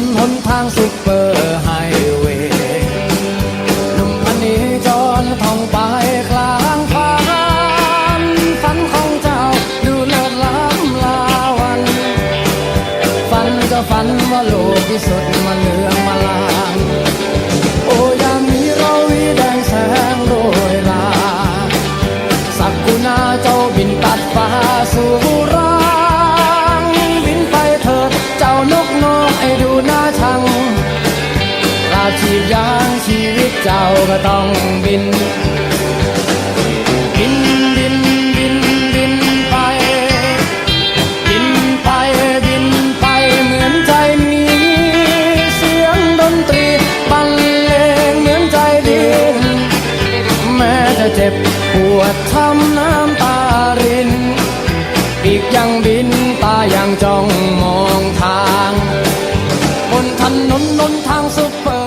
นนหนทางซุปเปอร์ไฮเวย์หนุ่มอันนี้จอนท่องไปกลางฟันฝันของเจ้าดูเลิศล้ำลาวัน ฝันก็ฝันว่าโลกที่สุดมันเหลือ ไอ้ดูหน้าชังลาชีพยางชีวิตเจ้าก็ต้องบิน บินบินบินบินไป บินไปบินไปเหมือนใจมี เสียงดนตรีบรรเลงเหมือนใจดีแม้จะเจ็บปวดทำน้ำตารินอีกยังบินตายังจ้องมอง นนนนทางซุปเ